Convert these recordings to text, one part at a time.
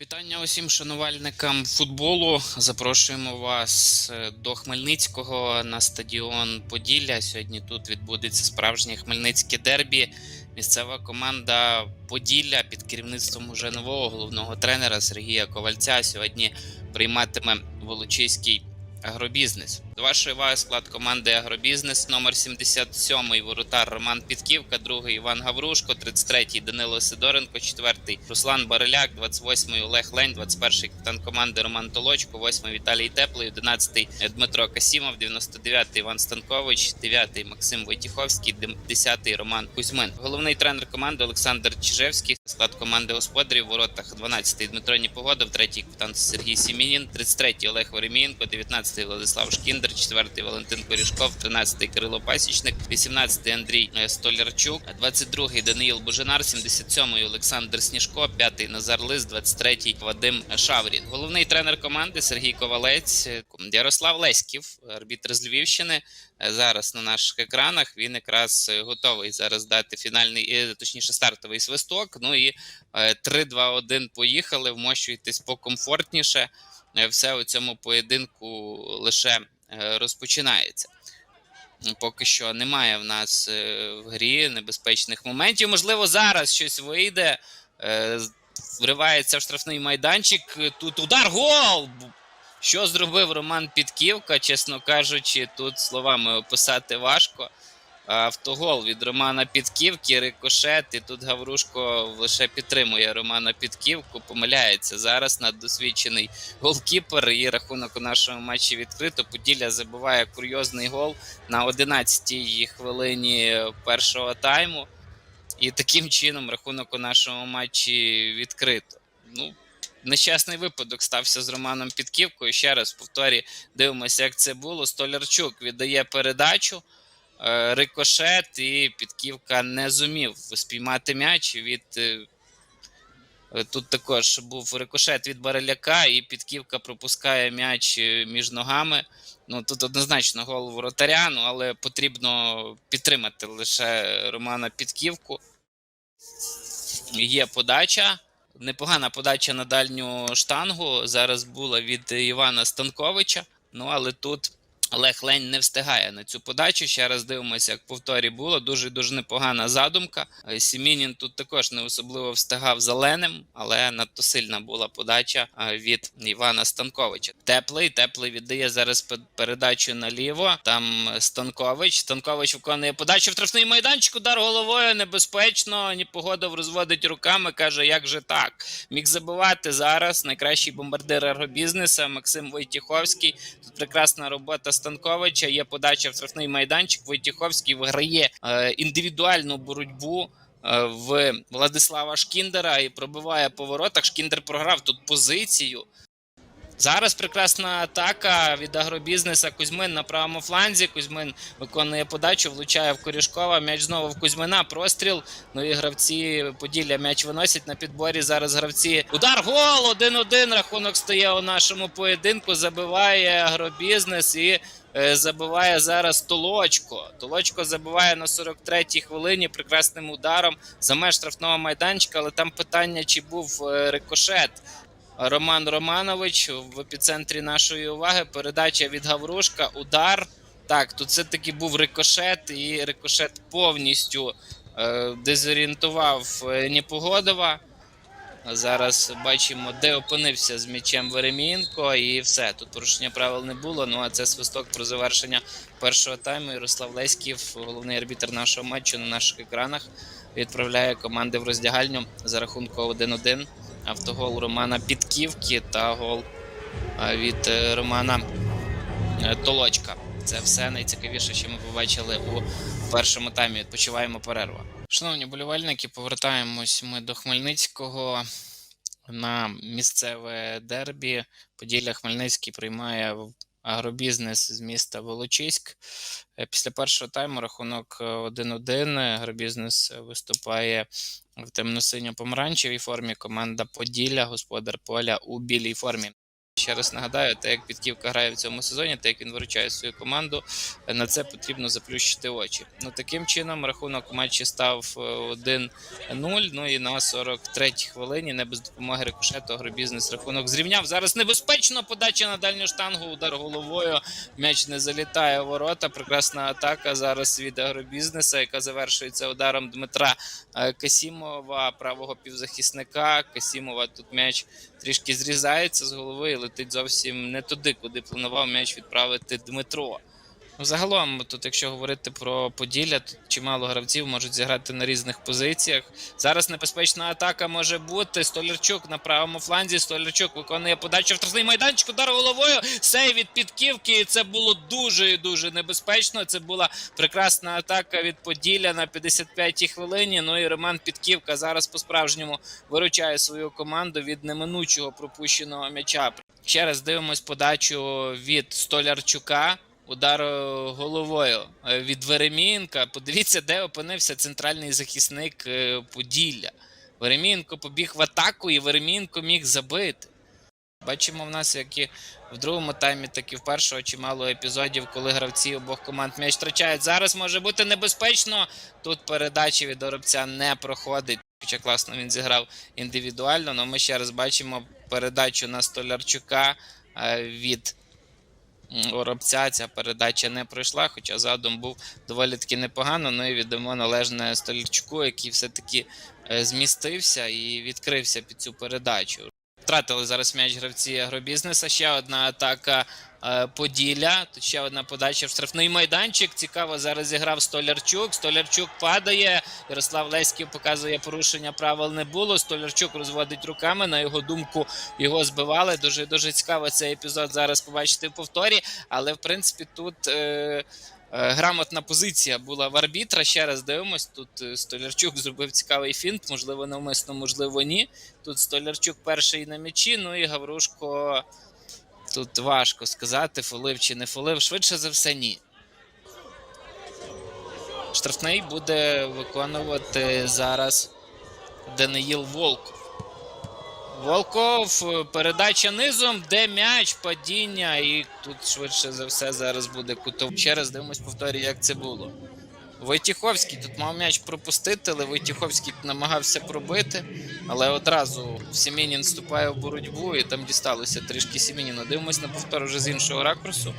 Вітання усім шанувальникам футболу. Запрошуємо вас е, до Хмельницького на стадіон Поділля. Сьогодні тут відбудеться справжнє хмельницьке дербі. Місцева команда Поділля під керівництвом уже нового головного тренера Сергія Ковальця сьогодні прийматиме Волочиський агробізнес. Вашої уваги склад команди Агробізнес номер 77 воротар Роман Підківка, другий Іван Гаврушко, 33-й Данило Сидоренко, 4-й Руслан Бариляк, 28-й Олег Лень, 21-й капітан команди Роман Толочко, 8-й Віталій Теплий, 11-й Дмитро Касімов, 99-й Іван Станкович, 9-й Максим Войтіховський, 10-й Роман Кузьмин. Головний тренер команди Олександр Чижевський, склад команди господарів воротах 12-й Дмитро Ніпогодов, 3-й капітан Сергій Сімінін, 33-й Олег Веремієнко, 19-й Владислав Шкіндер, 4-й Валентин Корішков, 13-й Кирило Пасічник, 18-й Андрій е, Столярчук, 22-й Даниїл Божинар, 77-й Олександр Сніжко, 5-й Назар Лис, 23-й Вадим Шаврін. Головний тренер команди Сергій Ковалець, е, Ярослав Леськів, арбітр з Львівщини. е, Зараз на наших екранах він якраз готовий зараз дати фінальний, точніше, стартовий свисток. Ну і е, 3-2-1 поїхали. Вмощуйтесь покомфортніше. Все у цьому поєдинку лише розпочинається. Поки що немає в нас е, в грі небезпечних моментів. Можливо, зараз щось вийде. Е, Вривається в штрафний майданчик. е, Тут удар гол! Що зробив Роман Підківка, чесно кажучи, тут словами описати важко. Автогол від Романа Підківки, рикошет, і тут Гаврушко лише підтримує Романа Підківку, помиляється зараз наддосвідчений голкіпер. І рахунок у нашому матчі відкрито. Поділля забиває курйозний гол на 11-й хвилині першого тайму. І таким чином рахунок у нашому матчі відкрито. Ну, нещасний випадок стався з Романом Підківкою. Ще раз повторі, дивимося, як це було. Столярчук віддає передачу. Е, Рикошет, і Підківка не зумів спіймати м'яч від. е, е, Тут також був рикошет від Бареляка, і Підківка пропускає м'яч між ногами. Ну тут однозначно гол воротаря, ну, але потрібно підтримати лише Романа Підківку. Є подача. Непогана подача на дальню штангу. Зараз була від Івана Станковича. Ну але тут Олег Лень не встигає на цю подачу. Ще раз дивимося, як повторі було. Дуже дуже непогана задумка. Е, Сімінін тут також не особливо встигав зеленим, але надто сильна була подача е, від Івана Станковича. Теплий, теплий віддає зараз передачу наліво. Там Станкович. Станкович виконує подачу в штрафний майданчик. Удар головою небезпечно. Ніпогодов розводить руками. каже, як же так? Міг забивати зараз. Найкращий бомбардир агробізнеса Максим Войтіховський. Тут прекрасна робота Станковича. Є подача в штрафний майданчик. Войтіховський виграє е, індивідуальну боротьбу. е, В Владислава Шкіндера і пробиває по воротах. Шкіндер програв тут позицію. Зараз прекрасна атака від агробізнеса Кузьмин на правому фланзі. Кузьмин виконує подачу, влучає в Корішкова. М'яч знову в Кузьмина. Простріл. Ну і гравці Поділля м'яч виносять на підборі. Зараз гравці. Удар гол! 1-1. Рахунок стає у нашому поєдинку. Забиває агробізнес і е, забиває зараз Толочко. Толочко забиває на 43-й хвилині прекрасним ударом за меж штрафного майданчика, але там питання, чи був е, рикошет. Роман Романович в епіцентрі нашої уваги. Передача від Гаврушка, удар. Так, тут все-таки був рикошет, і рикошет повністю е, дезорієнтував е, Ніпогодова. Зараз бачимо, де опинився з м'ячем Веремієнко, і все. Тут порушення правил не було. Ну а це свисток про завершення першого тайму. Ярослав Леськів, головний арбітр нашого матчу на наших екранах, відправляє команди в роздягальню за рахунку 1-1. Автогол Романа Підківки та гол е, від е, Романа е, Толочка. Це все найцікавіше, що ми побачили у першому таймі. Відпочиваємо перерву. Шановні болівальники, повертаємось ми до Хмельницького на місцеве дербі. Поділля Хмельницький приймає агробізнес з міста Волочиськ. Після першого тайму рахунок е, 1-1. Агробізнес виступає в темно-синьо-помаранчевій формі. Команда Поділля, господар поля у білій формі. Ще раз нагадаю, те, як Підківка грає в цьому сезоні, те, як він виручає свою команду, е, на це потрібно заплющити очі. Ну таким чином рахунок у матчі став е, 1-0. Ну і на 43-й хвилині, не без допомоги рикошету, агробізнес рахунок зрівняв. Зараз небезпечно подача на дальню штангу, удар головою. М'яч не залітає у ворота. Прекрасна атака зараз від агробізнеса, яка завершується ударом Дмитра е, Касімова, правого півзахисника. Касімова тут м'яч трішки зрізається з голови і летить зовсім не туди, куди планував м'яч відправити Дмитро. Ну, загалом, тут, якщо говорити про Поділля, тут чимало гравців можуть зіграти на різних позиціях. Зараз небезпечна атака може бути. Столярчук на правому фланзі. Столярчук виконує подачу в штрафний майданчик, удар головою. Сей від підківки. І це було дуже і дуже небезпечно. Це була прекрасна атака від Поділля на 55-й хвилині. Ну і Роман Підківка зараз по-справжньому виручає свою команду від неминучого пропущеного м'яча. Ще раз дивимось подачу від Столярчука. Удар е, головою е, від Веремінка. Подивіться, де опинився центральний захисник е, Поділля. Веремінко побіг в атаку, і Веремінко міг забити. Бачимо в нас, як і в другому таймі, так і в першому чимало епізодів, коли гравці обох команд м'яч втрачають. Зараз може бути небезпечно. Тут передачі від Оробця не проходить. Хоча класно він зіграв індивідуально, але ми ще раз бачимо передачу на Столярчука від Оробця. Ця передача не пройшла, хоча задум був доволі таки непогано. Ну і віддамо належне Столічку, який все-таки е, змістився і відкрився під цю передачу. Втратили зараз м'яч гравці агробізнеса. Ще одна атака Поділля. Тут ще одна подача в штрафний майданчик. Цікаво, зараз зіграв Столярчук. Столярчук падає. Ярослав Леськів показує порушення правил не було. Столярчук розводить руками. На його думку його збивали. Дуже дуже цікаво цей епізод зараз побачити в повторі. Але в принципі тут. Е, Е, Грамотна позиція була в арбітра. Ще раз дивимось. Тут е, Столярчук зробив цікавий фінт, можливо, навмисно, можливо, ні. Тут Столярчук перший на м'ячі, ну і Гаврушко. Тут важко сказати, фолив чи не фолив. Швидше за все, ні. Штрафний буде виконувати зараз Даниїл Волков. Волков, передача низом, де м'яч, падіння, і тут швидше за все зараз буде кутов. Ще раз дивимось, повторюю, як це було. Войтіховський тут мав м'яч пропустити, але Войтіховський намагався пробити, але одразу Сімінін вступає в боротьбу і там дісталося трішки Сімініна. Дивимось на повтор вже з іншого ракурсу.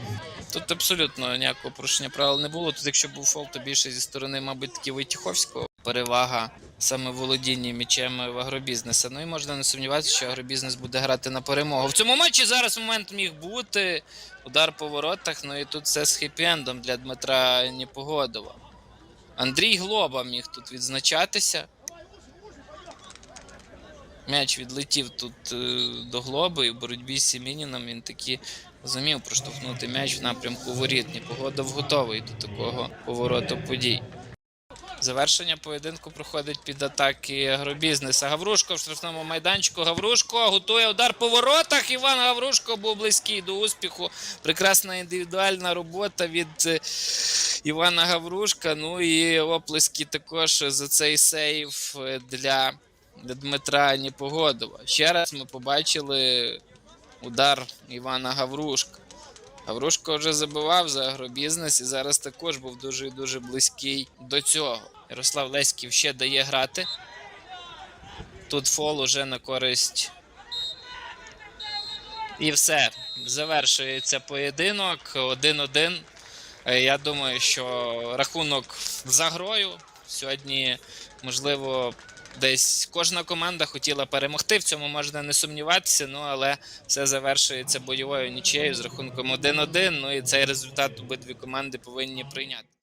Тут абсолютно ніякого порушення правил не було. Тут, якщо був фол, то більше зі сторони, мабуть, таки Войтіховського. Перевага саме володіння м'ячем в агробізнеса. Ну і можна не сумніватися, що агробізнес буде грати на перемогу. В цьому матчі зараз момент міг бути. Удар по воротах. Ну і тут все з хеппі-ендом для Дмитра Непогодова. Андрій Глоба міг тут відзначатися. М'яч відлетів тут е, до Глоби і в боротьбі з Сімініном він таки зумів проштовхнути м'яч в напрямку воріт. Непогодов готовий до такого повороту подій. Завершення поєдинку проходить під атаки агробізнеса. Гаврушко в штрафному майданчику. Гаврушко готує удар по воротах. Іван Гаврушко був близький до успіху. Прекрасна індивідуальна робота від е, Івана Гаврушка. Ну і оплески також за цей сейв е, для Дмитра Непогодова. Ще раз ми побачили удар Івана Гаврушка. Гаврушко вже забивав за агробізнес і зараз також був дуже дуже близький до цього. Ярослав Леськів ще дає грати. Тут фол уже на користь. І все. Завершується поєдинок 1-1. Е, Я думаю, що рахунок за грою. Сьогодні, можливо, десь кожна команда хотіла перемогти. В цьому можна не сумніватися. Ну але все завершується бойовою нічією з рахунком 1-1. Ну і цей результат обидві команди повинні прийняти.